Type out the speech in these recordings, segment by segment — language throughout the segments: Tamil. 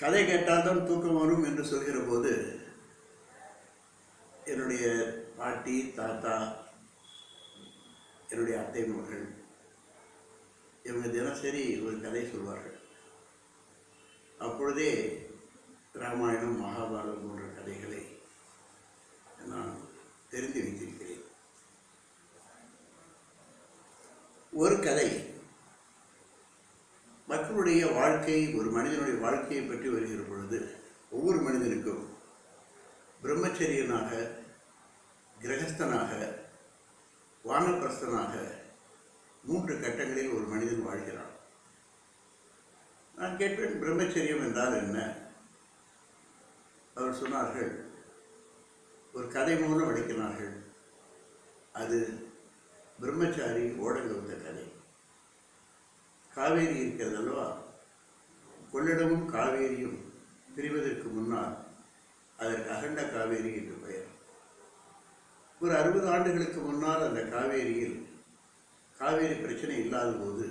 கதை கேட்டால்தான் தூக்கம் வரும் என்று சொல்கிற போது என்னுடைய பாட்டி தாத்தா என்னுடைய அத்தை மகள் இவங்க தினசரி ஒரு கதை சொல்வார்கள். அப்பொழுதே ராமாயணம் மகாபாரதம் போன்ற கதைகளை நான் தெரிந்து வைத்திருக்கிறேன். ஒரு கதை நம்முடைய வாழ்க்கை ஒரு மனிதனுடைய வாழ்க்கையை பற்றி வருகிற பொழுது ஒவ்வொரு மனிதனுக்கும் பிரம்மச்சரியனாக கிரகஸ்தனாக வானப்பிரஸ்தனாக மூன்று கட்டங்களில் ஒரு மனிதன் வாழ்கிறான். நான் கேட்பேன் பிரம்மச்சரியம் என்றால் என்ன? அவர் சொன்னார்கள் ஒரு கதை மூலம் விளக்கினார்கள் அது பிரம்மச்சாரி ஓடங்கவுத்த கதை. காவேரி இருக்கிறது அல்லவா கொள்ளிடமும் காவேரியும் பிரிவதற்கு முன்னால் அதற்கு அகண்ட காவேரி என்று பெயர். ஒரு அறுபது ஆண்டுகளுக்கு முன்னால் அந்த காவேரியில் காவேரி பிரச்சனை இல்லாத போது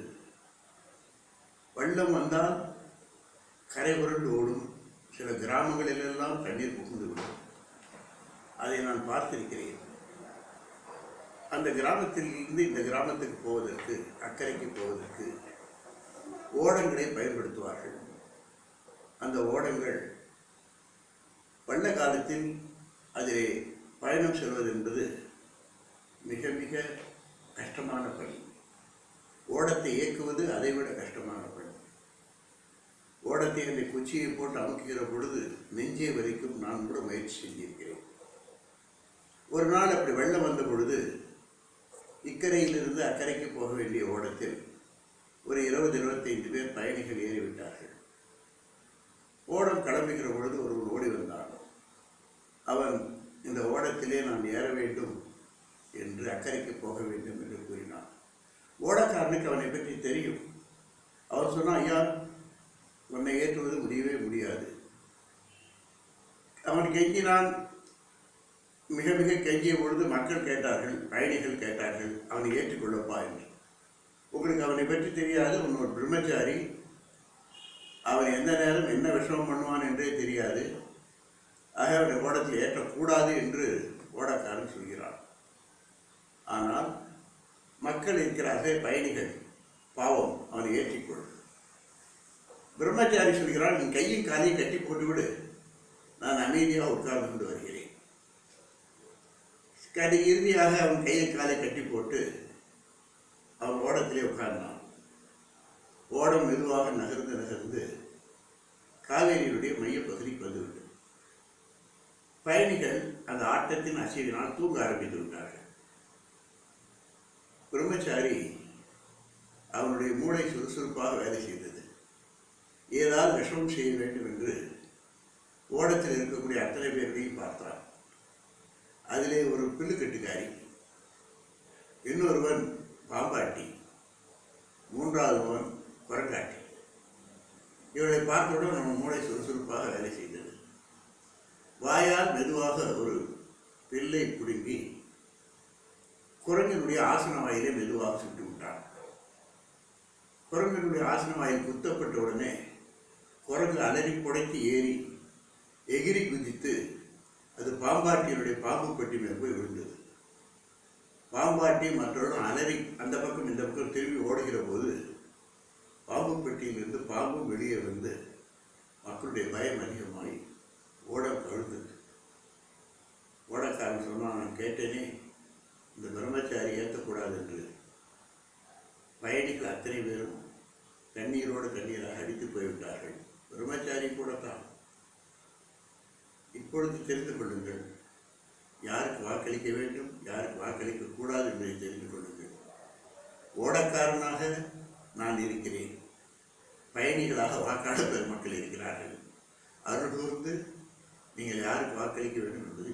வெள்ளம் வந்தால் கரை புரண்டு ஓடும். சில கிராமங்களிலெல்லாம் தண்ணீர் புகுந்து விடும். அதை நான் பார்த்திருக்கிறேன். அந்த கிராமத்தில் இருந்து இந்த கிராமத்துக்கு போவதற்கு அக்கறைக்கு போவதற்கு ஓடங்களை பயன்படுத்துவார்கள். அந்த ஓடங்கள் பள்ள காலத்தில் அதிலே பயணம் செல்வது என்பது மிக மிக கஷ்டமான பணி. ஓடத்தை இயக்குவது அதைவிட கஷ்டமான பணி. ஓடத்தை அந்த குச்சியை போட்டு அமுக்குகிற பொழுது நெஞ்சே வரைக்கும் நான் கூட முயற்சி செஞ்சிருக்கிறேன். ஒரு நாள் அப்படி வெள்ளம் வந்த பொழுது இக்கரையிலிருந்து அக்கறைக்கு போக வேண்டிய ஓடத்தில் ஒரு இருபது இருபத்தைந்து பேர் பயணிகள் ஏறிவிட்டார்கள். ஓடம் கிளம்புகிற பொழுது ஒருவன் ஓடி வந்தான். அவன் இந்த ஓடத்திலே நான் ஏற வேண்டும் என்று அக்கறைக்கு போக வேண்டும் என்று கூறினான். ஓடக்காரனுக்கு அவனை பற்றி தெரியும். அவன் சொன்னான் ஐயா உன்னை ஏற்றுவது முடியவே முடியாது. அவன் கெஞ்சினான். மிக மிக கெஞ்சிய பொழுது மக்கள் கேட்டார்கள் பயணிகள் கேட்டார்கள் அவனை ஏற்றுக்கொள்ளப்பா என்று. உங்களுக்கு அவனை பற்றி தெரியாது உன்னோட ஒரு பிரம்மச்சாரி. அவன் எந்த நேரம் என்ன விஷமம் பண்ணுவான் என்றே தெரியாது. ஆக அவனை ஓடத்தில் ஏற்றக்கூடாது என்று ஓடக்காரன் சொல்கிறான். ஆனால் மக்கள் இருக்கிறார்கள் பயணிகள் பாவம் அவனை ஏற்றிக்கொள். பிரம்மச்சாரி சொல்கிறான் நீ கையும் காலையும் கட்டி போட்டுவிடு. நான் அமைதியாக உட்கார்ந்து கொண்டு வருகிறேன். கடி இறுதியாக அவன் கையை காலை கட்டி போட்டு அவன் ஓடத்திலே உட்கார்ந்தான். ஓடம் மெதுவாக நகர்ந்து நகர்ந்து காவேரியுடைய மையப்பகுதிக்கு வந்துவிட்டது. பயணிகள் அந்த ஆட்டத்தின் அசைவினால் தூங்க ஆரம்பித்து விட்டார்கள். பிரம்மச்சாரி அவனுடைய மூளை சுறுசுறுப்பாக வேலை செய்தது. ஏதாவது விஷமம் செய்ய வேண்டும் என்று ஓடத்தில் இருக்கக்கூடிய அத்தனை பேர்களையும் பார்த்தான். அதிலே ஒரு பில்லுக்கட்டுக்காரி இன்னொருவன் பாம்பாட்டி மூன்றாவதுவன் குரங்காட்டி இவர்களை பார்த்தவுடன் நம்ம மூளை சுறுசுறுப்பாக வேலை செய்தது. வாயால் மெதுவாக ஒரு பில்லை பிடுங்கி குரங்கினுடைய ஆசன வாயிலே மெதுவாக சுட்டு விட்டான். குரங்கினுடைய ஆசன வாயில் குத்தப்பட்ட உடனே குரங்கு அலறி புடைத்து ஏறி எகிரி குதித்து அது பாம்பாட்டியனுடைய பாம்பு பெட்டி மேல் போய் விழுந்தது. பாம்பாட்டி மற்றவர்கள் அலறி அந்த பக்கம் இந்த பக்கம் திரும்பி ஓடுகிற போது பாம்பு பெட்டியிலிருந்து பாம்பும் வெளியே வந்து மக்களுடைய பயம் அதிகமாகி ஓட கழுந்தது ஓடக்காரன் சொன்னால் நான் கேட்டேனே இந்த பிரம்மச்சாரி ஏற்றக்கூடாது என்று. பயணிகள் அத்தனை பேரும் கண்ணீரோடு கண்ணீராக அடித்து போய்விட்டார்கள். பிரம்மச்சாரி கூடத்தான். இப்பொழுது தெரிந்து கொள்ளுங்கள் யாருக்கு வாக்களிக்க வேண்டும் யாருக்கு வாக்களிக்க கூடாது என்பதை தெரிந்து கொள்ளுங்கள். ஓடக்காரனாக நான் இருக்கிறேன். பயணிகளாக வாக்காளர் பெருமக்கள் இருக்கிறார்கள். அருள் கூர்ந்து நீங்கள் யாருக்கு வாக்களிக்க வேண்டும் என்பதை